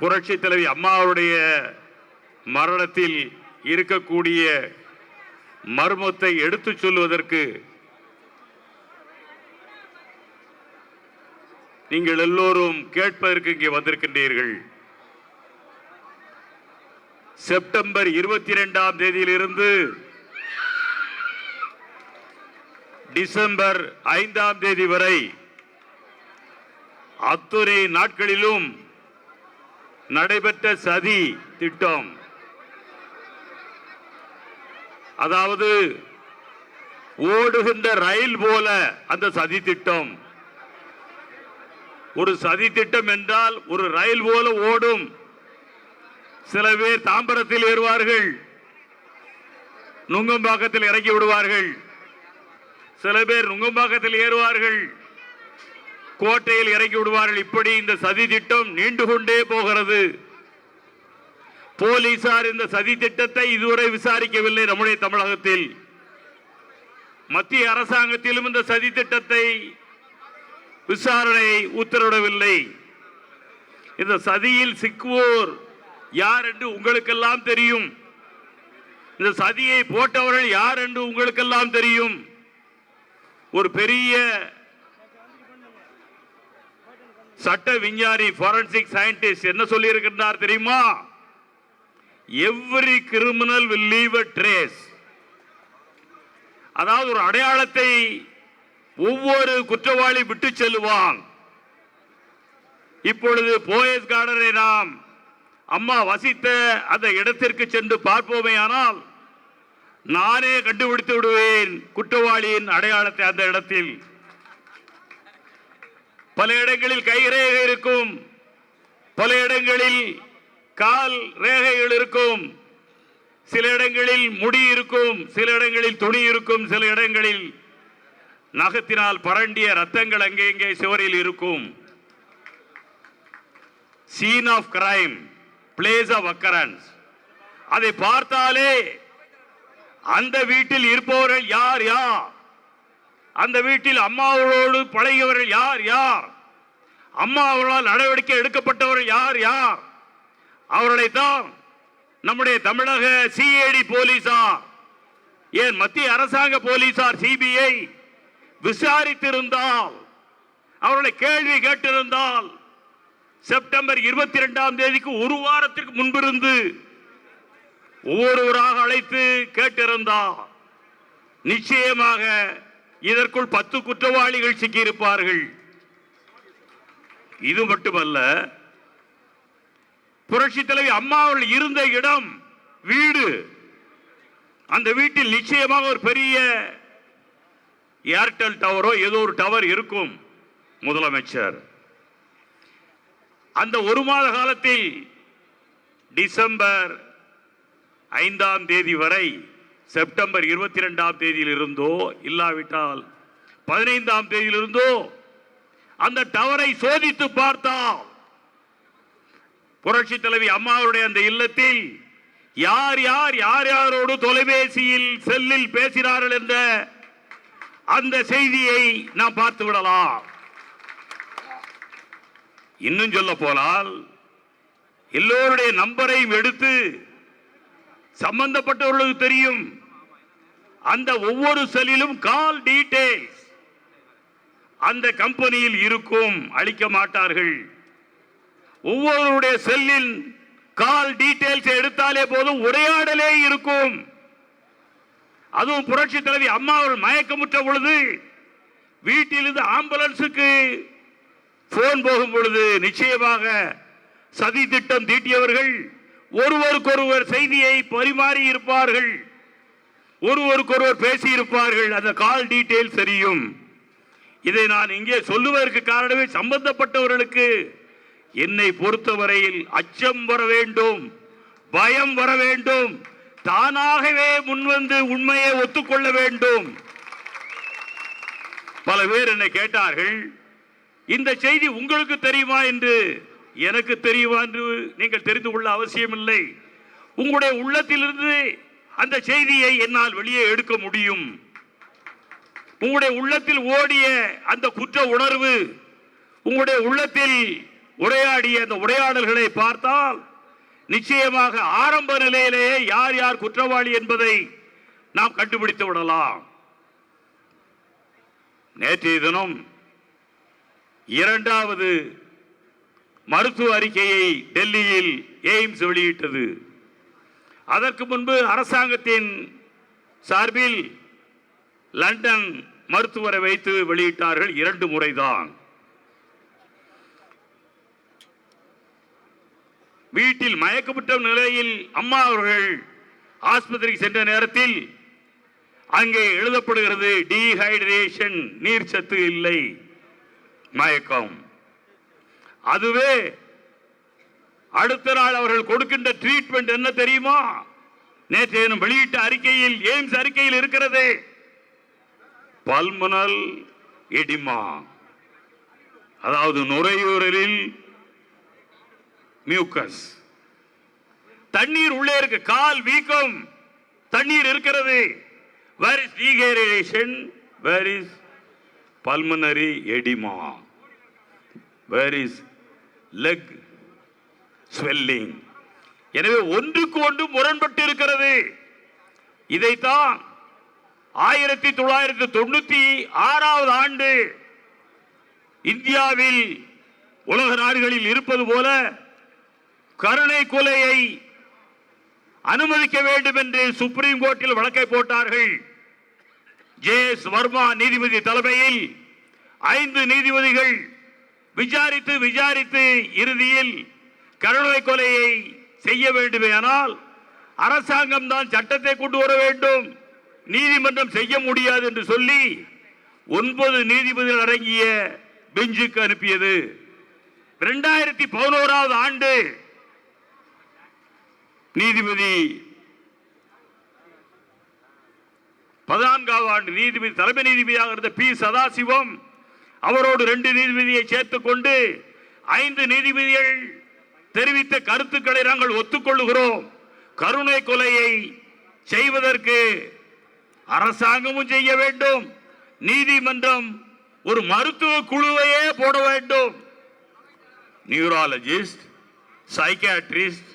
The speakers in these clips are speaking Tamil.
புரட்சி தலைவி அம்மாவுடைய மரணத்தில் இருக்கக்கூடிய மர்மத்தை எடுத்துச் சொல்வதற்கு நீங்கள் எல்லோரும் கேட்பதற்கு இங்கே வந்திருக்கின்றீர்கள். செப்டம்பர் இருபத்தி இரண்டாம் தேதியிலிருந்து டிசம்பர் ஐந்தாம் தேதி வரை அத்துறை நாட்களிலும் நடைபெற்ற சதி திட்டம். அதாவது ஓடுகின்ற ரயில் போல அந்த சதி திட்டம். ஒரு சதி திட்டம் என்றால் ஒரு ரயில் போல ஓடும். சில பேர் தாம்பரத்தில் ஏறுவார்கள். நுங்கம்பாக்கத்தில் இறக்கி விடுவார்கள். சில பேர் நுங்கம்பாக்கத்தில் ஏறுவார்கள். கோட்டையில் இறக்கி விடுவார்கள். இப்படி இந்த சதி திட்டம் நீண்டு கொண்டே போகிறது. போலீசார் இந்த சதி திட்டத்தை இதுவரை விசாரிக்கவில்லை நம்முடைய தமிழகத்தில். மத்திய அரசாங்கத்திலும் இந்த சதி திட்டத்தை விசாரணை உத்தரவிடவில்லை. இந்த சதியில் சிக்குவோர் யார் என்று உங்களுக்கெல்லாம் தெரியும். இந்த சதியை போட்டவர்கள் யார் என்று உங்களுக்கெல்லாம் தெரியும். ஒரு பெரிய சட்ட விஞ்ஞானி ஃபாரன்சிக் சயின்டிஸ்ட் என்ன சொல்லி தெரியுமா? Every criminal will leave a trace அதாவது ஒரு அடையாளத்தை ஒவ்வொரு குற்றவாளி விட்டு செல்லுவான். இப்பொழுது போயஸ் கார்டனை நாம் அம்மா வசித்த அந்த இடத்திற்கு சென்று பார்ப்போமே ஆனால் நானே கண்டுபிடித்து விடுவேன் குற்றவாளியின் அடையாளத்தை அந்த இடத்தில். பல இடங்களில் கை ரேகை இருக்கும். பல இடங்களில் கால் ரேகைகள் இருக்கும். சில இடங்களில் முடி இருக்கும். சில இடங்களில் துணி இருக்கும். சில இடங்களில் நகத்தினால் பரண்டிய ரத்தங்கள் அங்கே இங்கே சுவரில் இருக்கும். Scene of crime place of occurrence அதை பார்த்தாலே அந்த வீட்டில் இருப்பவர்கள் யார் யார்? அந்த வீட்டில் அம்மாவோடு பழகியவர்கள் யார்? யார்? அம்மா அவர்களால் நடவடிக்கை எடுக்கப்பட்டவர்கள் யார்? யார்? அவர்களைத்தான் நம்முடைய தமிழக சிஐடி போலீசார் ஏன் மத்திய அரசாங்க போலீசார் சிபிஐ விசாரித்திருந்தால் அவர்களை கேள்வி கேட்டிருந்தால் செப்டம்பர் இருபத்தி இரண்டாம் தேதிக்கு ஒரு வாரத்திற்கு முன்பிருந்து ஒவ்வொருவராக அழைத்து கேட்டிருந்தால் நிச்சயமாக இதற்குள் பத்து குற்றவாளிகள் சிக்கியிருப்பார்கள். இது மட்டுமல்ல புரட்சி தலைவி அம்மா அவர்கள் இருந்த இடம் வீடு அந்த வீட்டில் நிச்சயமாக ஒரு பெரிய ஏர்டெல் டவரோ ஏதோ ஒரு டவர் இருக்கும் முதலமைச்சர். அந்த ஒரு மாத காலத்தில் டிசம்பர் ஐந்தாம் தேதி வரை செப்டம்பர் இருபத்தி ரெண்டாம் தேதியில் இருந்தோ இல்லாவிட்டால் பதினைந்தாம் தேதியில் இருந்தோ அந்த டவரை சோதித்து பார்த்தால் புரட்சி தலைவி அம்மாவுடைய அந்த இல்லத்தில் யார் யார் யார் யாரோடு தொலைபேசியில் செல்லில் பேசினார்கள் என்ற அந்த செய்தியை நாம் பார்த்து விடலாம். இன்னும் சொல்ல போனால் எல்லோருடைய நம்பரையும் எடுத்து சம்பந்தப்பட்டவர்களுக்கு தெரியும். அந்த ஒவ்வொரு செல்லிலும் கால் டீடைல்ஸ் அந்த கம்பெனியில் இருக்கும் அளிக்க மாட்டார்கள். ஒவ்வொருடைய செல்லில் கால் டீடைல்ஸ் எடுத்தாலே போதும் உரையாடலே இருக்கும். அதுவும் புரட்சி தலைவி அம்மா அவர்கள் மயக்கமுற்ற பொழுது வீட்டிலிருந்து ஆம்புலன்ஸுக்கு போன் போகும் பொழுது நிச்சயமாக சதி திட்டம் தீட்டியவர்கள் ஒருவருக்கொருவர் செய்தியை பரிமாறி இருப்பார்கள். ஒருவருக்கொருவர் பேசி இருப்பார்கள் அந்த கால் டீட்டெயில் தெரியும். இதை நான் இங்கே சொல்லுவதற்கு காரணமே சம்பந்தப்பட்டவர்களுக்கு என்னை பொறுத்தவரையில் அச்சம் வர வேண்டும் பயம் வர வேண்டும் தானாகவே முன்வந்து உண்மையை ஒத்துக்கொள்ள வேண்டும். பல பேர் என்னை கேட்டார்கள் இந்த செய்தி உங்களுக்கு தெரியுமா என்று? எனக்கு தெரியுமா என்று நீங்கள் தெரிந்து கொள்ள அவசியமில்லை. உங்களுடைய உள்ளத்திலிருந்து அந்த செய்தியை என்னால் வெளியே எடுக்க முடியும். உங்களுடைய உள்ளத்தில் ஓடிய அந்த குற்ற உணர்வு உங்களுடைய உள்ளத்தில் உரையாடிய அந்த உரையாடல்களை பார்த்தால் நிச்சயமாக ஆரம்ப நிலையிலேயே யார் யார் குற்றவாளி என்பதை நாம் கண்டுபிடித்து விடலாம். நேற்றைய தினம் இரண்டாவது மருத்துவ அறிக்கையை டெல்லியில் எய்ம்ஸ் வெளியிட்டது. அதற்கு முன்பு அரசாங்கத்தின் சார்பில் லண்டன் மருத்துவரை வைத்து வெளியிட்டார்கள் இரண்டு முறைதான். வீட்டில் மயக்கப்பட்ட நிலையில் அம்மா அவர்கள் ஆஸ்பத்திரிக்கு சென்ற நேரத்தில் அங்கே எழுதப்படுகிறது டீஹைட்ரேஷன் நீர்ச்சத்து இல்லை மயக்கம். அதுவே அடுத்த நாள் அவர்கள் கொடுக்கின்ற ட்ரீட்மெண்ட் என்ன தெரியுமா? நேற்று வெளியிட்ட அறிக்கையில் எய்ம்ஸ் அறிக்கையில் இருக்கிறது. Pulmonary edema. அதாவது நுரையூரலில் மியூக்கஸ் தண்ணீர் உள்ளே இருக்கு கால் வீக்கம். தண்ணீர் இருக்கிறது. Where is dehydration where is pulmonary edema where is leg swelling. எனவே ஒன்றுக்கு ஒன்று முரண்பட்டு இருக்கிறது. இதைத்தான் ஆயிரத்தி தொள்ளாயிரத்தி தொண்ணூத்தி ஆறாவது ஆண்டு இந்தியாவில் உலக நாடுகளில் இருப்பது போல கருணை கொலையை அனுமதிக்க வேண்டும் என்று சுப்ரீம் கோர்ட்டில் வழக்கை போட்டார்கள். ஜே எஸ் வர்மா நீதிபதி தலைமையில் ஐந்து நீதிபதிகள் விசாரித்து விசாரித்து இறுதியில் கருணை கொலையை செய்ய வேண்டுமேனால் அரசாங்கம் தான் சட்டத்தை கொண்டு வர வேண்டும். நீதிமன்றம் செய்ய முடியாது என்று சொல்லி ஒன்பது நீதிபதிகள் அடங்கிய பெஞ்சுக்கு அனுப்பியது. இரண்டாயிரத்தி பதினோராவது ஆண்டு நீதிபதி பதினான்காவது ஆண்டு நீதிபதி தலைமை நீதிபதியாக இருந்த பி சதாசிவம் அவரோடு ரெண்டு நீதிபதியை சேர்த்துக் கொண்டு ஐந்து நீதிபதிகள் தெரிவித்த கருத்துக்களை நாங்கள் ஒத்துக்கொள்ளுகிறோம். கருணை கொலையை செய்வதற்கு அரசாங்கமும் செய்ய வேண்டும். நீதிமன்றம் ஒரு மருத்துவ குழுவையே போட வேண்டும். நியூராலஜிஸ்ட் சைக்காட்ரிஸ்ட்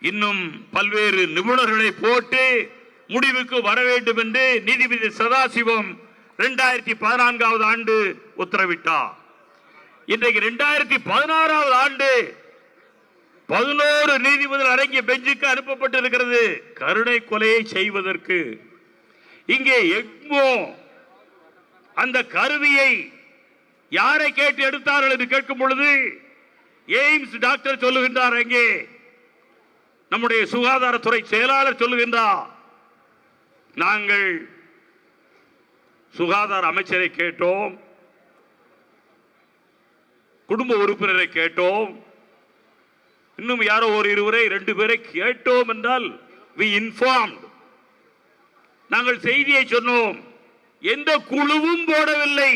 இன்னும் பல்வேறு நிபுணர்களை போட்டு முடிவுக்கு வர வேண்டும் என்று நீதிபதி சதாசிவம் இரண்டாயிரத்தி பதினான்காவது ஆண்டு உத்தரவிட்டார். இன்றைக்கு இரண்டாயிரத்தி பதினாறாவது ஆண்டு பதினோரு நீதிபதிகள் அடங்கிய பெஞ்சுக்கு அனுப்பப்பட்டிருக்கிறது. கருணை கொலையை செய்வதற்கு. இங்கே எக்மோ அந்த கருவியை யாரை கேட்டு எடுத்தார்கள் என்று கேட்கும் பொழுது எய்ம்ஸ் டாக்டர் சொல்லுகின்றார் அங்கே. நம்முடைய சுகாதாரத்துறை செயலாளர் சொல்லுகின்றார் நாங்கள் சுகாதார அமைச்சரை கேட்டோம் குடும்ப உறுப்பினரை கேட்டோம் இன்னும் யாரோ ஒரு இருவரை ரெண்டு பேரை கேட்டோம் என்றால் வி இன்ஃபார்ம் நாங்கள் செய்தியை சொன்னோம். எந்த குழுவும் போடவில்லை.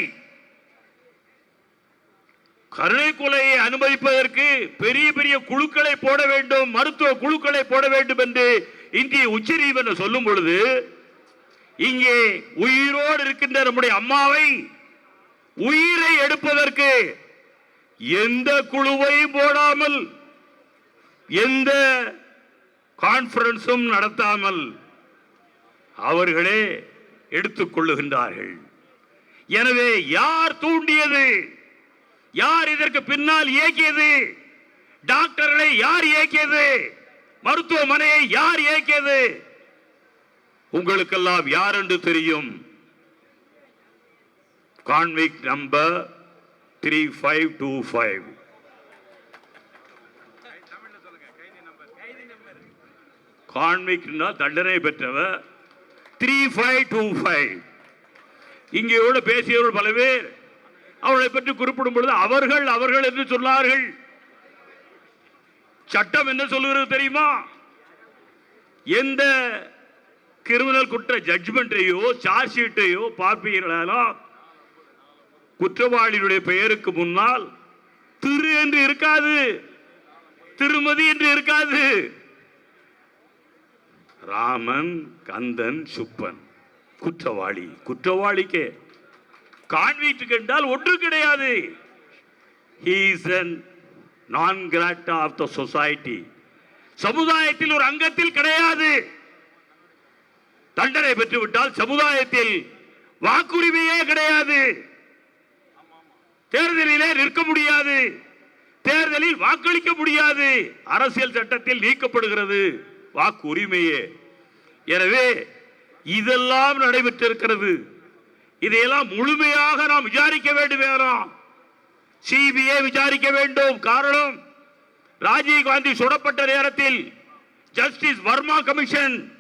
கருணை கொலையை அனுமதிப்பதற்கு பெரிய பெரிய குழுக்களை போட வேண்டும் மருத்துவ குழுக்களை போட வேண்டும் என்று இந்திய உச்சநீதிமன்றம் சொல்லும் பொழுது இங்கே உயிரோடு இருக்கின்ற நம்முடைய அம்மாவை உயிரை எடுப்பதற்கு எந்த குழுவையும் போடாமல் எந்த கான்ஃபரன்ஸும் நடத்தாமல் அவர்களே எடுத்துக் கொள்ளுகின்றார்கள். எனவே யார் தூண்டியது? யார் இதற்கு பின்னால் இயக்கியது? டாக்டர்களை யார் இயக்கியது? மருத்துவமனையை யார் இயக்கியது? உங்களுக்கெல்லாம் யார் என்று தெரியும்? Convict number three five two five. கான்விக்ட்னா தண்டனை பெற்றவர். த்ரீ ஃபைவ் டூ ஃபைவ் இங்கே கூட பேசியவர்கள் பல பேர் அவர்களை பற்றி குறிப்பிடும் பொழுது அவர்கள் அவர்கள் என்று சொன்னார்கள். சட்டம் என்ன சொல்லுகிறது தெரியுமா? எந்த கிரிமினல் குற்ற ஜட்ஜ்மெண்ட்டையோ சார்ஜ் ஷீட்டையோ பார்ப்பீர்களாலும் குற்றவாளியுடைய பெயருக்கு முன்னால் திரு என்று இருக்காது. திருமதி என்று இருக்காது. ராமன் கந்தன் சுப்பன். குற்றவாளி. குற்றவாளிக்கு. கான்வீட்டுக்கு என்றால் ஒன்று கிடையாது. He is an non grata of சமுதாயத்தில் ஒரு அங்கத்தில் கிடையாது. தண்டனை பெற்றுவிட்டால் சமுதாயத்தில் வாக்குரிமையே கிடையாது. தேர்தலிலே நிற்க முடியாது. தேர்தலில் வாக்களிக்க முடியாது. அரசியல் சட்டத்தில் நீக்கப்படுகிறது. வாக்குரிமையே. எனவே இதெல்லாம் நடைபெற்றிருக்கிறது. இதையெல்லாம் முழுமையாக நாம் விசாரிக்க வேண்டும் சிபிஐ விசாரிக்க வேண்டும். காரணம் ராஜீவ் காந்தி சுடப்பட்ட நேரத்தில் ஜஸ்டிஸ் வர்மா கமிஷன்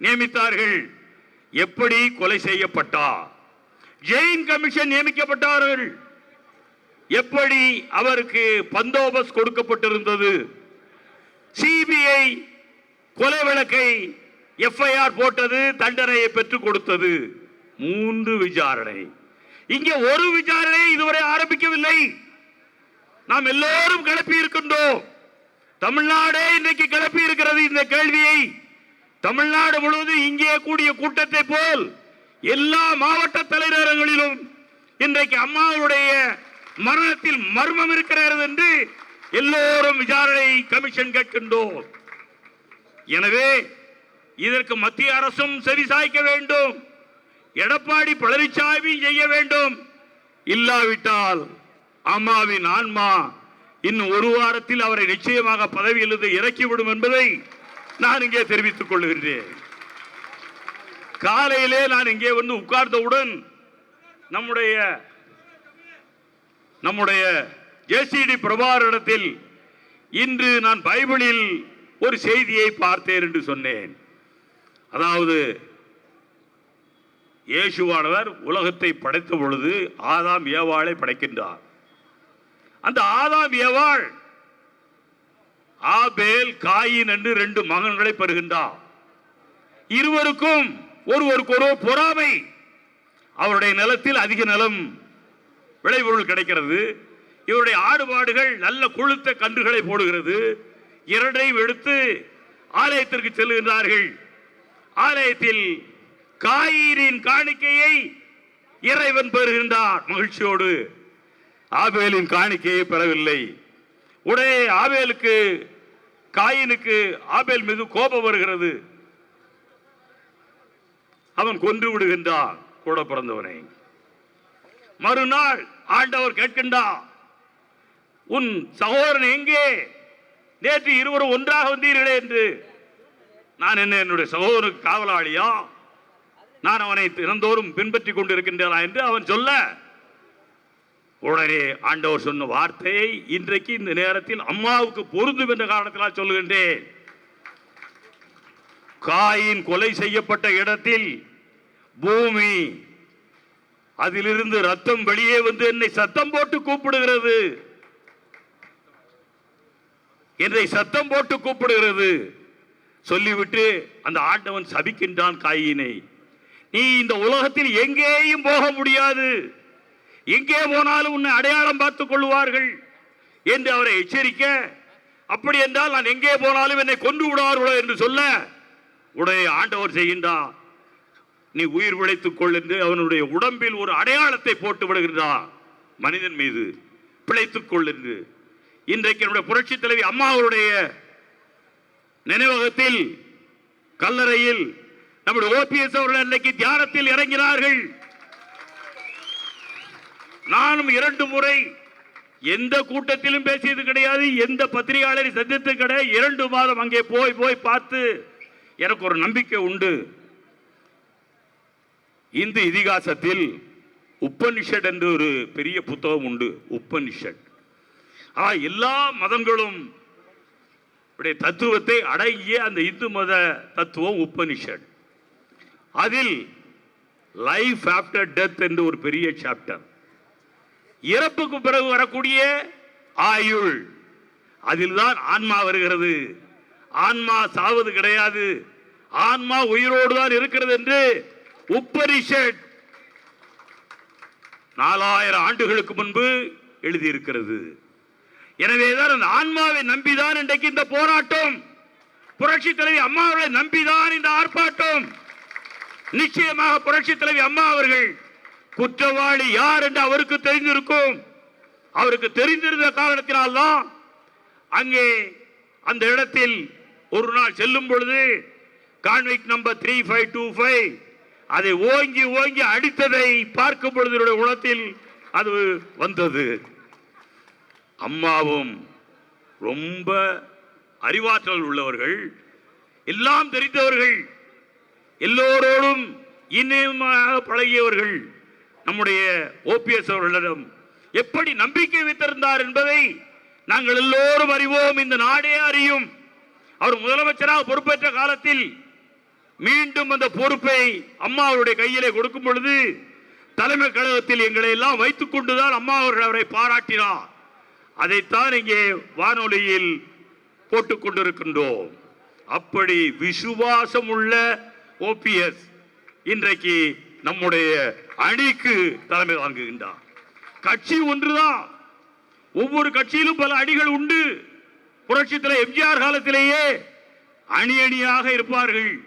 நியமித்தார்கள். எப்படி கொலை செய்யப்பட்டார்? ஜெயின் கமிஷன் நியமிக்கப்பட்டார்கள். எப்படி அவருக்கு பந்தோபஸ்த் கொடுக்கப்பட்டிருந்தது? சிபிஐ கொலை வழக்கை எஃப்ஐஆர் போட்டது தண்டனையை பெற்றுக் கொடுத்தது. மூன்று விசாரணை. இங்கே ஒரு விசாரணை இதுவரை ஆரம்பிக்கவில்லை. நாம் எல்லோரும் கிளப்பி இருக்கின்றோம். தமிழ்நாடே இன்றைக்கு கிளப்பி இருக்கிறது இந்த கேள்வியை. தமிழ்நாடு முழுவதும் இங்கே கூடிய கூட்டத்தை போல் எல்லா மாவட்ட தலைநகரங்களிலும் இன்றைக்கு அம்மாவுடைய மரணத்தில் மர்மம் இருக்கிறது என்று எல்லோரும் விசாரணை கமிஷன் கேட்கின்றோம். எனவே இதற்கு மத்திய அரசும் செவி சாய்க்க வேண்டும். எடப்பாடி பழனிசாமி செய்ய வேண்டும். இல்லாவிட்டால் அம்மாவின் ஆன்மா இன்னும் ஒரு வாரத்தில் அவரை நிச்சயமாக பதவியிலிருந்து இறக்கிவிடும் என்பதை நான் இங்கே தெரிவித்துக் கொள்கின்றேன். காலையிலே நான் இங்கே வந்து உட்கார்ந்தவுடன் நம்முடைய நம்முடைய ஜேசிடி பிரபாரிடத்தில் இன்று நான் பைபிளில் ஒரு செய்தியை பார்த்தேன் என்று சொன்னேன். அதாவது இயேசுவானவர் உலகத்தை படைத்த பொழுது ஆதாம் ஏவாளை படைக்கின்றார். அந்த ஆதாம் ஏவாள் ஆபேல் காயின் என்று ரெண்டு மகன்களை பெறுகின்றார். இருவருக்கும் ஒருவருக்கு ஒரு பொறாமை. அவருடைய நிலத்தில் அதிக நிலம் விளைபொருள் கிடைக்கிறது. இவருடைய ஆடுபாடுகள் நல்ல கொழுத்த கன்றுகளை போடுகிறது. இரண்டையும் எடுத்து ஆலயத்திற்கு செல்லுகின்றார்கள். ஆலயத்தில் காயிரின் காணிக்கையை இறைவன் பெறுகின்றார். மகிழ்ச்சியோடு ஆபேலின் காணிக்கையை பெறவில்லை. உடனே ஆபேலுக்கு காயினுக்கு ஆபேல் மீது கோபம் வருகிறது. அவன் கொன்று விடுகின்றான் கூட பிறந்தவனை. மறுநாள் ஆண்டவர் கேட்கின்றார் உன் சகோதரன் எங்கே? நேற்று இருவரும் ஒன்றாக வந்தீர்களே என்று. நான் என்ன என்னுடைய சகோதரனுக்கு காவலாளியா? நான் அவனை தினந்தோறும் பின்பற்றி கொண்டிருக்கின்றனா என்று அவன் சொல்ல உடனே ஆண்டவர் சொன்ன வார்த்தையை இன்றைக்கு இந்த நேரத்தில் அம்மாவுக்கு பொருந்தும் என்ற காரணத்தினால் சொல்லுகின்றேன். காயின் கொலை செய்யப்பட்ட இடத்தில் பூமி அதிலிருந்து ரத்தம் வெளியே வந்து என்னை சத்தம் போட்டு கூப்பிடுகிறது. என்னை சத்தம் போட்டு கூப்பிடுகிறது. சொல்லிவிட்டு அந்த ஆண்டவன் சபிக்கின்றான் காயினை. நீ இந்த உலகத்தில் எங்கேயும் போக முடியாது. எங்கே போனாலும் உன்னை அடையாளம் பார்த்துக் கொள்வார்கள் என்று அவரை எச்சரிக்க அப்படி என்றால் நான் எங்கே போனாலும் என்னை கொன்று விடுவார்களோ என்று சொல்ல உடைய ஆண்டவர் செய்கின்றார். நீ உயிர் பிழைத்துக் கொள் என்று அவனுடைய உடம்பில் ஒரு அடையாளத்தை போட்டு விடுகின்றார். மனிதன் மீது பிழைத்துக் கொள் என்று. இன்றைக்கு என்னுடைய புரட்சி தலைவி அம்மா அவருடைய நினைவகத்தில் கல்லறையில் நம்முடைய ஓபிஎஸ் அவர்கள் இன்னைக்கு தியானத்தில் இறங்கினார்கள். நானும் இரண்டு முறை எந்த கூட்டத்திலும் பேசியது கிடையாது எந்த பத்திரிகையாளரை சந்தித்து கிடையாது. இரண்டு மாதம் அங்கே போய் போய் பார்த்து எனக்கு ஒரு நம்பிக்கை உண்டு. இந்து இதிகாசத்தில் உப்பனிஷட் என்று ஒரு பெரிய புத்தகம் உண்டு உப்பனிஷட் எல்லா மதங்களும் உடைய தத்துவத்தை அடங்கிய அந்த இந்து மத தத்துவம் உப்பனிஷட் அதில் லைஃப் ஆஃப்டர் டெத் என்று ஒரு பெரிய சாப்டர் இறப்புக்கு பிறகு வரக்கூடிய ஆயுள். அதில் தான் ஆன்மா வருகிறது. ஆன்மா சாவது கிடையாது. ஆன்மா உயிரோடு தான் இருக்கிறது என்று உப்பரிஷட் நாலாயிரம் ஆண்டுகளுக்கு முன்பு எழுதியிருக்கிறது. எனவேதான் அந்த ஆன்மாவை நம்பிதான் இன்றைக்கு இந்த போராட்டம். புரட்சி தலைவி அம்மா அவர்களை நம்பிதான் இந்த ஆர்ப்பாட்டம். நிச்சயமாக புரட்சி தலைவி அம்மா அவர்கள் குற்றவாளி யார் என்று அவருக்கு தெரிந்திருக்கும். அவருக்கு தெரிந்திருந்த காரணத்தினால்தான் அங்கே அந்த இடத்தில் ஒரு நாள் செல்லும் பொழுது convict number three five two five அதை ஓங்கி ஓங்கி அடித்ததை பார்க்கும் பொழுது உளத்தில் அது வந்தது. அம்மாவும் ரொம்ப அறிவாற்றல் உள்ளவர்கள் எல்லாம் தெரிந்தவர்கள் எல்லோரோடும் இனிமையாக பழகியவர்கள் நம்முடைய ஓபிஎஸ் அவர்களிடம். எப்படி நம்பிக்கை வைத்திருந்தார் என்பதை நாங்கள் எல்லோரும் அறிவோம் இந்த நாடே அறியும். அவர் முதலமைச்சராக பொறுப்பேற்ற காலத்தில் மீண்டும் அந்த பொறுப்பை அம்மா அவருடைய கையிலே கொடுக்கும் பொழுது தலைமை கழகத்தில் எங்களை எல்லாம் வைத்துக் கொண்டுதான் அம்மா அவர்கள் அவரை பாராட்டினார். அதைத்தான் இங்கே வானொலியில் போட்டுக் கொண்டிருக்கின்றோம். அப்படி விசுவாசம் உள்ள ஓபிஎஸ் இன்றைக்கு நம்முடைய அணிக்கு தலைமை தாங்குகின்றார். கட்சி ஒன்றுதான். ஒவ்வொரு கட்சியிலும் பல அணிகள் உண்டு. புரட்சித்தலை எம்ஜிஆர் காலத்திலேயே அணி அணியாக இருப்பார்கள்.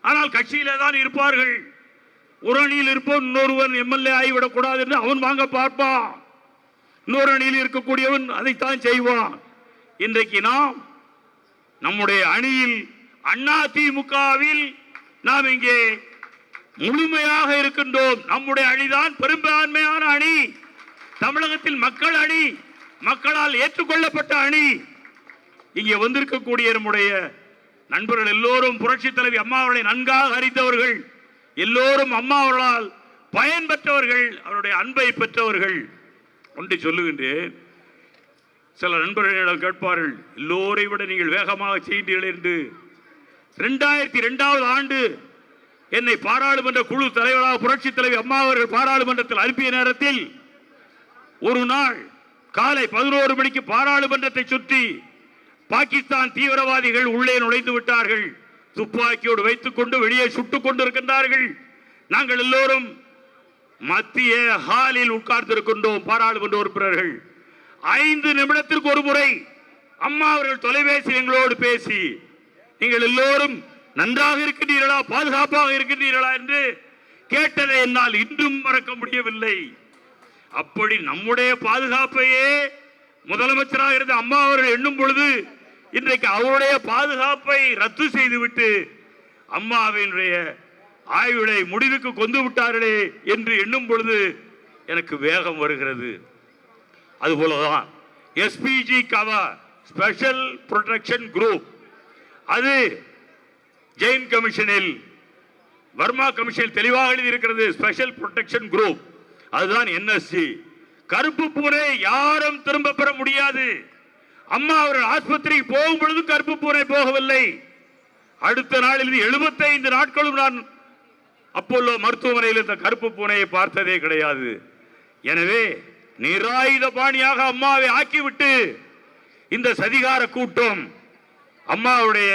ஆனால் கட்சியிலே தான் இருப்பார்கள். ஒரு அணியில் இருப்போம் இன்னொருவன் எம்எல்ஏ ஆகிவிடக் கூடாது என்று அவன் வாங்க பார்ப்பான். இன்னொரு அணியில் இருக்கக்கூடியவன் அதைத்தான் செய்வான். இன்றைக்கு நாம் நம்முடைய அணியில் அண்ணா திமுகவில் நாம் இங்கே முழுமையாக இருக்கின்றோம். நம்முடைய அணிதான் பெரும்பான்மையான அணி. தமிழகத்தில் மக்கள் அணி. மக்களால் ஏற்றுக்கொள்ளப்பட்ட அணி. இங்கே வந்திருக்கக்கூடிய நம்முடைய நண்பர்கள் எல்லோரும் புரட்சி தலைவி அம்மா அவர்களை நன்காக அறிந்தவர்கள். எல்லோரும் அம்மா அவர்களால் பயன்பெற்றவர்கள். அவருடைய அன்பை பெற்றவர்கள். ஒன்றை சொல்லுகின்றேன். சில நண்பர்களிடம் கேட்பார்கள் எல்லோரை விட நீங்கள் வேகமாக செய்தீர்கள் என்று. ரெண்டாயிரத்தி ரெண்டாவது ஆண்டு என்னை பாராளுமன்ற குழு தலைவராக புரட்சி தலைவி அம்மா அவர்கள் பாராளுமன்றத்தில் அனுப்பிய நேரத்தில் ஒரு நாள் காலை பதினோரு மணிக்கு பாராளுமன்றத்தை சுற்றி பாகிஸ்தான் தீவிரவாதிகள் உள்ளே நுழைந்து விட்டார்கள். துப்பாக்கியோடு வைத்துக் கொண்டு வெளியே சுட்டுக் கொண்டிருக்கின்றார்கள். நாங்கள் எல்லோரும் மத்திய ஹாலில் உட்கார்ந்திருக்கின்றோம் பாராளுமன்ற உறுப்பினர்கள் ஐந்து நிமிடத்திற்கு ஒரு முறை அம்மா அவர்கள் தொலைபேசி எங்களோடு பேசி நீங்கள் எல்லோரும் நன்றாக இருக்கின்றீர்களா பாதுகாப்பாக இருக்கின்றீர்களா? என்று கேட்டதை என்னால் இன்றும் மறக்க முடியவில்லை. அப்படி நம்முடைய பாதுகாப்பையே முதலமைச்சராக இருந்த அம்மா அவர்கள் எண்ணும் பொழுது இன்றைக்கு அவருடைய பாதுகாப்பை ரத்து செய்துவிட்டு அம்மாவினுடைய ஆய்வுகளை முடிவுக்கு கொண்டு விட்டார்களே என்று எண்ணும் பொழுது எனக்கு வேகம் வருகிறது. அதுபோலதான் SPG cover special protection group அது ஜெயின் கமிஷனில் வர்மா கமிஷனில் தெளிவாக எழுதியிருக்கிறது ஸ்பெஷல் புரொடெக்ஷன் குரூப் அதுதான் என்எஸ்சி கருப்பு பூனை யாரும் திரும்ப பெற முடியாது. அம்மா அவர்கள் ஆஸ்பத்திரிக்கு போகும் பொழுது கருப்பு பூனை போகவில்லை. அடுத்த நாளில் எழுபத்தைந்து நாட்களும் நான் அப்போல்லோ மருத்துவமனையில் இந்த கருப்பு பூனையை பார்த்ததே கிடையாது. எனவே நிராயுத பாணியாக அம்மாவை ஆக்கிவிட்டு இந்த சதிகார கூட்டம் அம்மாவுடைய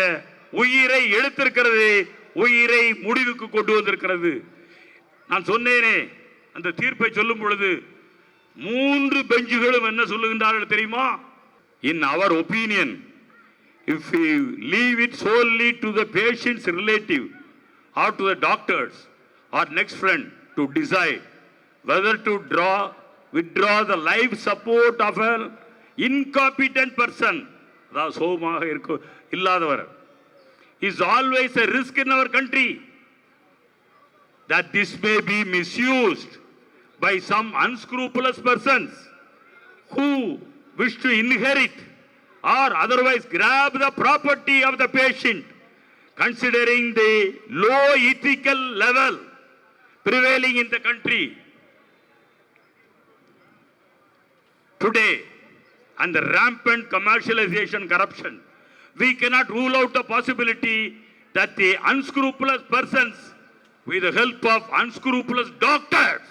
உயிரை எடுத்திருக்கிறது உயிரை முடிவுக்கு கொண்டு வந்திருக்கிறது. நான் சொன்னேனே அந்த தீர்ப்பை சொல்லும் பொழுது மூன்று பெஞ்சுகளும் என்ன சொல்லுகின்றார்கள் தெரியுமா? In our opinion if you leave it solely to the patients relative or to the doctors are next friend to decide whether to draw withdraw the life support of an incompetent person அதாவது சோகமாக இருக்க இல்லாதவர் is always a risk in our country that this may be misused by some unscrupulous persons who wish to inherit or otherwise grab the property of the patient considering the low ethical level Prevailing in the country today and the rampant commercialization corruption we cannot rule out the possibility that the unscrupulous persons with the help of unscrupulous doctors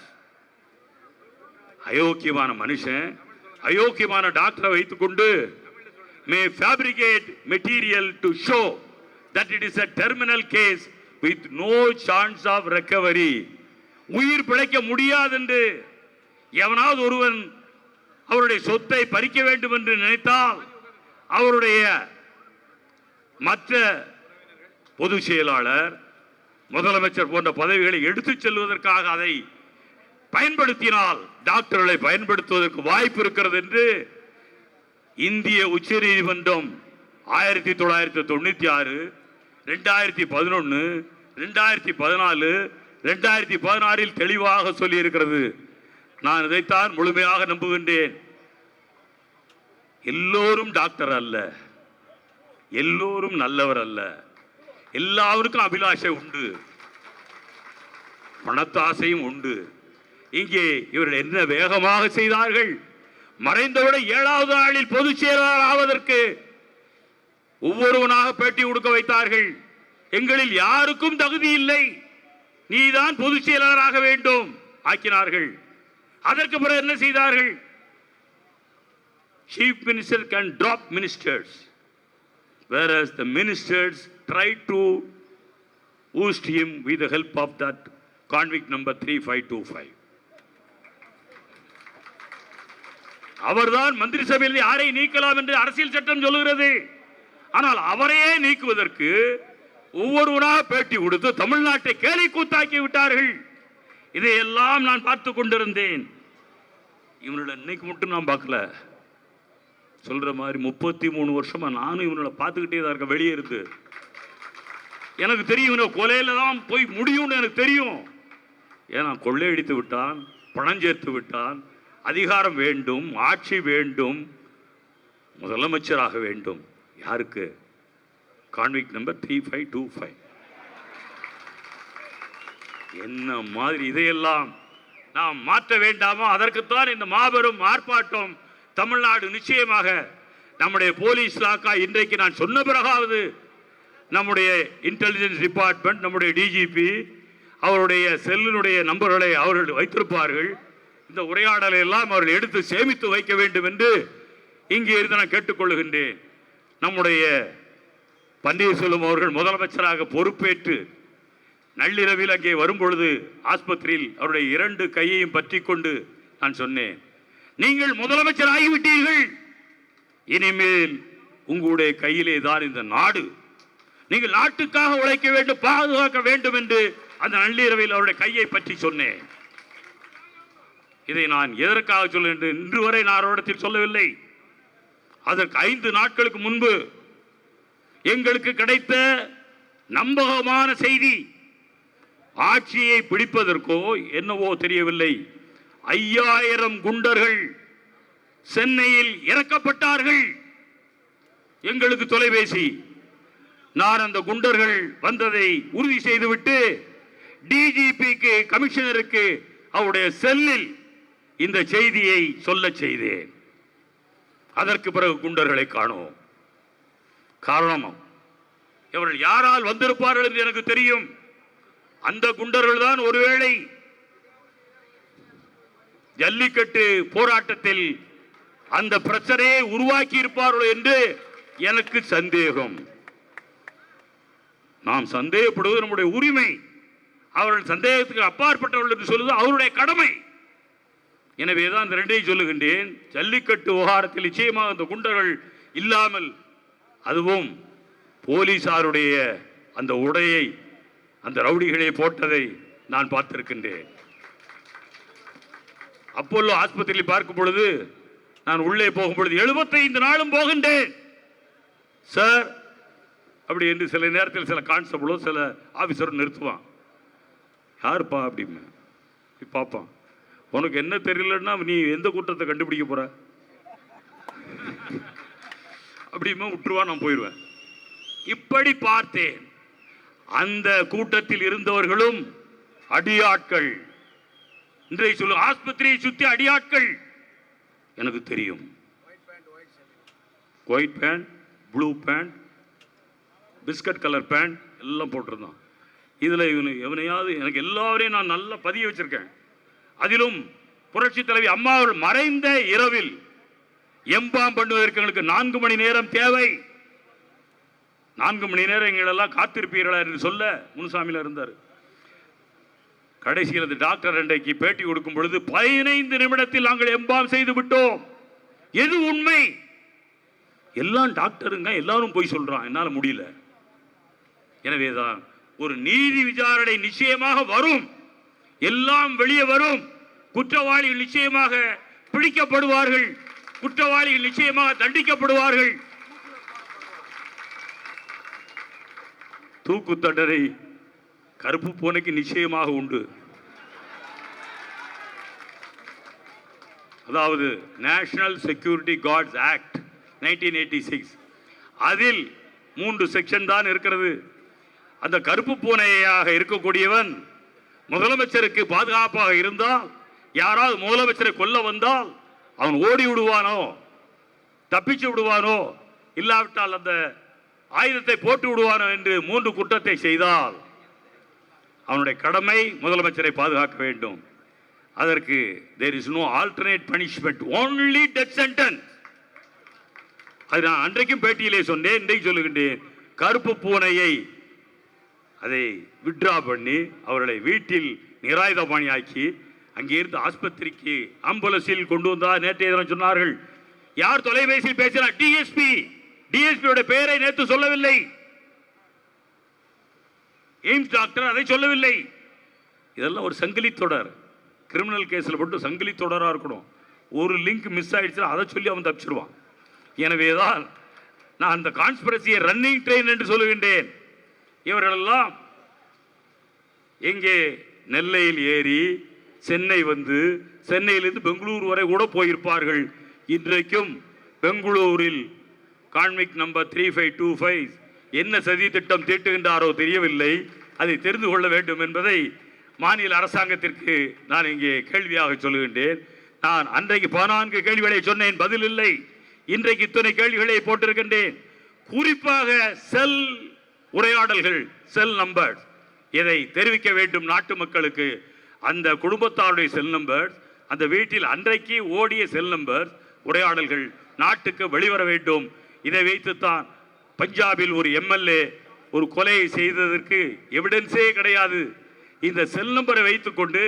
அயோக்கியமான மனுஷன் அயோக்கியமான டாக்டரை வைத்துக்கொண்டு may fabricate material to show that it is a terminal case with no chance of recovery உயிர் பிழைக்க முடியாது என்று எவனாவது ஒருவன் அவருடைய சொத்தை பறிக்க வேண்டும் என்று நினைத்தால் அவருடைய மற்ற பொதுச் செயலாளர் முதலமைச்சர் போன்ற பதவிகளை எடுத்துச் செல்வதற்காக அதை பயன்படுத்தினால் டாக்டர்களை பயன்படுத்துவதற்கு வாய்ப்பு இருக்கிறது என்று இந்திய உச்சநீதிமன்றம் ஆயிரத்தி தொள்ளாயிரத்தி தொண்ணூற்றி ஆறு ரெண்டாயிரத்தி பதினொன்று ரெண்டாயிரத்தி பதினாலு ரெண்டாயிரத்தி பதினாறில் தெளிவாக சொல்லியிருக்கிறது. நான் இதைத்தான் முழுமையாக நம்புகின்றேன். எல்லோரும் டாக்டர் அல்ல. எல்லோரும் நல்லவர் அல்ல. எல்லாருக்கும் அபிலாஷை உண்டு. பணத்தாசையும் உண்டு. இங்கே இவர்கள் என்ன வேகமாக செய்தார்கள்? மறைந்தவுடன் ஏழாவது நாளில் பொதுச் செயலாளர் ஆவதற்கு ஒவ்வொருவனாக பேட்டி கொடுக்க வைத்தார்கள். எங்களில் யாருக்கும் தகுதி இல்லை. நீதான் பொதுச் செயலாளராக வேண்டும் ஆக்கினார்கள். அதற்கு பிறகு என்ன செய்தார்கள்? Chief minister can drop ministers whereas the ministers tried to oust him with the help of that convict number 3525 அவர்தான் மந்திரி சபையில் யாரை நீக்கலாம் என்று அரசியல் சட்டம் சொல்லுகிறது. ஆனால் அவரையே நீக்குவதற்கு ஒவ்வொருவராக பேட்டி கொடுத்து தமிழ்நாட்டை கேலி கூத்தாக்கி விட்டார்கள். இதையெல்லாம் நான் பார்த்து கொண்டிருந்தேன். இவனோட இன்னைக்கு மட்டும் நான் பார்க்கல. சொல்ற மாதிரி முப்பத்தி மூணு வருஷமா நானும் இவனோட பார்த்துக்கிட்டே தான் இருக்கேன் வெளியே இருந்து. எனக்கு தெரியும் இவனை கொலையில தான் போய் முடியும்னு எனக்கு தெரியும். ஏன்னா கொள்ளையடித்து விட்டான் பணம் சேர்த்து விட்டான் அதிகாரம் வேண்டும் ஆட்சி வேண்டும் முதலமைச்சராக வேண்டும். யாருக்கு? Convict number three five two five என்ன மாதிரி இதையெல்லாம் நாம் மாற்ற வேண்டாமோ அதற்குத்தான் இந்த மாபெரும் ஆர்ப்பாட்டம் தமிழ்நாடு நிச்சயமாக நம்முடைய போலீஸ் இலாக்கா இன்றைக்கு நான் சொன்ன பிறகாவது நம்முடைய இன்டெலிஜென்ஸ் டிபார்ட்மெண்ட் நம்முடைய டிஜிபி அவருடைய செல்லினுடைய நம்பர்களை அவர்கள் வைத்திருப்பார்கள். இந்த உரையாடலை எல்லாம் அவர்கள் எடுத்து சேமித்து வைக்க வேண்டும் என்று இங்கே இருந்து நான் கேட்டுக்கொள்கின்றேன். நம்முடைய பன்னீர்செல்வம் அவர்கள் முதலமைச்சராக பொறுப்பேற்று நள்ளிரவில் அங்கே வரும்பொழுது ஆஸ்பத்திரியில் அவருடைய இரண்டு கையையும் பற்றி கொண்டு நான் சொன்னேன். நீங்கள் முதலமைச்சர் ஆகிவிட்டீர்கள். இனிமேல் உங்களுடைய கையிலே தான் இந்த நாடு. நீங்கள் நாட்டுக்காக உழைக்க வேண்டும் பாதுகாக்க வேண்டும் என்று அந்த நள்ளிரவில் அவருடைய கையை பற்றி சொன்னேன். இதை நான் எதற்காக சொல்ல இன்று வரை நான் அவரிடத்தில் சொல்லவில்லை. அதற்கு ஐந்து நாட்களுக்கு முன்பு எங்களுக்கு கிடைத்த நம்பகமான செய்தி ஆட்சியை பிடிப்பதற்கோ என்னவோ தெரியவில்லை. ஐயாயிரம் குண்டர்கள் சென்னையில் இறக்கப்பட்டார்கள். எங்களுக்கு தொலைபேசி. நான் அந்த குண்டர்கள் வந்ததை உறுதி செய்துவிட்டு டிஜிபிக்கு கமிஷனருக்கு அவருடைய செல்லில் இந்த செய்தியை சொல்லச் செய்தேன். அதற்கு பிறகு குண்டர்களை காணோம். காரணமாகும். இவர்கள் யாரால் வந்திருப்பார்கள் என்று எனக்கு தெரியும். அந்த குண்டர்கள் தான் ஒருவேளை ஜல்லிக்கட்டு போராட்டத்தில் அந்த பிரச்சனையை உருவாக்கி இருப்பார்கள் என்று எனக்கு சந்தேகம். நாம் சந்தேகப்படுவது நம்முடைய உரிமை. அவர்கள் சந்தேகத்துக்கு அப்பாற்பட்டவர்கள் என்று சொல்வது அவருடைய கடமை. எனவே தான் இந்த ரெண்டையும் சொல்லுகின்றேன். ஜல்லிக்கட்டு விவகாரத்தில் நிச்சயமாக அந்த குண்டர்கள் இல்லாமல் அதுவும் போலீசாருடைய அந்த உடையை அந்த ரவுடிகளை போட்டதை நான் பார்த்திருக்கின்றேன். அப்போல்லோ ஆஸ்பத்திரியில் பார்க்கும் பொழுது நான் உள்ளே போகும் பொழுது எழுபத்தைந்து நாளும் போகின்றேன். சார் அப்படி என்று சில நேரத்தில் சில கான்ஸ்டபிளோ சில ஆபீசரும் நிறுத்துவான். யாருப்பா? அப்படின்னு பார்ப்பான். உனக்கு என்ன தெரியலன்னா நீ எந்த குற்றத்தை கண்டுபிடிக்க போற? அப்படிமா விட்டுருவா நான் போயிடுவேன் இப்படி பார்த்தேன். அந்த கூட்டத்தில் இருந்தவர்களும் அடியாட்கள். இன்றைய சொல்லு ஆஸ்பத்திரியை சுத்தி அடியாட்கள். எனக்கு தெரியும். White pant blue pant biscuit colour pant எல்லாம் போட்டிருந்தான். இதில் இவனு எவனையாவது எனக்கு எல்லாரையும் நான் நல்லா பதிய வச்சுருக்கேன். அதிலும் புரட்சி தலைவி அம்மா மறைந்த இரவில் எம்பாம் பண்ணுவதற்கு எங்களுக்கு நான்கு மணி நேரம் தேவை. நான்கு மணி நேரம் எங்களெல்லாம் காத்திருப்பீர்களா என்று சொல்ல முனுசாமியில் இருந்தார். கடைசியில் அந்த டாக்டர் அன்றைக்கு பேட்டி கொடுக்கும் பொழுது பதினைந்து நிமிடத்தில் நாங்கள் எம்பாம் செய்து விட்டோம். எது உண்மை? எல்லாம் டாக்டருங்க எல்லாரும் போய் சொல்றான். என்னால் முடியல. எனவே தான் ஒரு நீதி விசாரணை நிச்சயமாக வரும். எல்லாம் வெளியே வரும். குற்றவாளிகள் நிச்சயமாக பிடிக்கப்படுவார்கள். குற்றவாளிகள் நிச்சயமாக தண்டிக்கப்படுவார்கள். தூக்கு தண்டனை கருப்பு பூனைக்கு நிச்சயமாக உண்டு. அதாவது national security guards act nineteen eighty six அதில் மூன்று செக்ஷன் தான் இருக்கிறது. அந்த கருப்பு பூனையாக இருக்கக்கூடியவன் முதலமைச்சருக்கு பாதுகாப்பாக இருந்தால் யாராவது முதலமைச்சரை கொல்ல வந்தால் அவன் ஓடி விடுவானோ? தப்பிச்சு விடுவானோ? இல்லாவிட்டால் அந்த ஆயுதத்தை போட்டு விடுவானோ என்று மூன்று குற்றத்தை செய்தால் அவனுடைய கடமை முதலமைச்சரை பாதுகாக்க வேண்டும். அதற்கு there is no alternate punishment only death sentence அது நான் அன்றைக்கும் பேட்டியிலே சொன்னேன் இன்றைக்கு சொல்லுகின்றேன். கருப்பு பூனையை அதை விட்ரா பண்ணி அவர்களை வீட்டில் நிராயுதபாணியாக்கி அங்கிருந்து ஆஸ்பத்திரிக்கு ஆம்புலன்ஸில் கொண்டு வந்தா நேற்றைய தினம் சொன்னார்கள். யார் தொலைபேசியில் பேசினார்? டிஎஸ்பி டிஎஸ்பியோட பெயரை நேற்று சொல்லவில்லை. எய்ம்ஸ் டாக்டர் அதை சொல்லவில்லை. இதெல்லாம் ஒரு சங்கிலி தொடர். கிரிமினல் கேஸில் மட்டும் சங்கிலி தொடராக இருக்கணும். ஒரு லிங்க் மிஸ் ஆயிடுச்சுன்னா அதை சொல்லி அவன் தப்பிச்சிடுவான் எனவே தான் நான் அந்த கான்ஸ்பிரசியை ரன்னிங் ட்ரெயின் என்று சொல்லுகின்றேன். இவர்களெல்லாம் எங்கே நெல்லையில் ஏறி சென்னை வந்து சென்னையிலிருந்து பெங்களூர் வரை கூட போயிருப்பார்கள். இன்றைக்கும் பெங்களூரில் convict number three five two five என்ன சதி திட்டம் தீட்டுகின்றாரோ தெரியவில்லை. அதை தெரிந்து கொள்ள வேண்டும் என்பதை மாநில அரசாங்கத்திற்கு நான் இங்கே கேள்வியாக சொல்லுகின்றேன். நான் அன்றைக்கு பதினான்கு கேள்விகளை சொன்னேன் பதில் இல்லை. இன்றைக்கு இத்தனை கேள்விகளை போட்டிருக்கின்றேன். குறிப்பாக செல் உரையாடல்கள் செல் நம்பர் இதை தெரிவிக்க வேண்டும் நாட்டு மக்களுக்கு. அந்த குடும்பத்தாருடைய செல் நம்பர் அந்த வீட்டில் அன்றைக்கு ஓடிய செல் நம்பர் உரையாடல்கள் நாட்டுக்கு வெளிவர வேண்டும். இதை வைத்துத்தான் பஞ்சாபில் ஒரு எம்எல்ஏ ஒரு கொலையை செய்ததற்கு எவிடன்ஸே கிடையாது. இந்த செல் நம்பரை வைத்துக்கொண்டு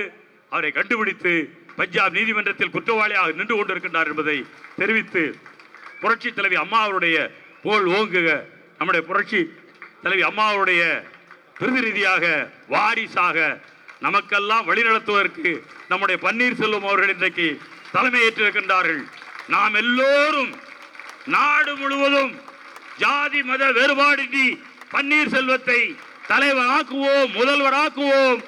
அவரை கண்டுபிடித்து பஞ்சாப் நீதிமன்றத்தில் குற்றவாளியாக நின்று கொண்டிருக்கின்றார் என்பதை தெரிவித்து புரட்சி தலைவி அம்மா அவருடைய போல் ஓங்குக. நம்முடைய புரட்சி தலைவி அம்மாவுடைய பிரதிநிதியாக வாரிசாக நமக்கெல்லாம் வழிநடத்துவதற்கு நம்முடைய பன்னீர்செல்வம் அவர்கள் இன்றைக்கு தலைமையேற்றிருக்கின்றார்கள் நாம் எல்லோரும் நாடு முழுவதும் ஜாதி மத வேறுபாடின்றி பன்னீர்செல்வத்தை தலைவராக்குவோம் முதல்வராக்குவோம்.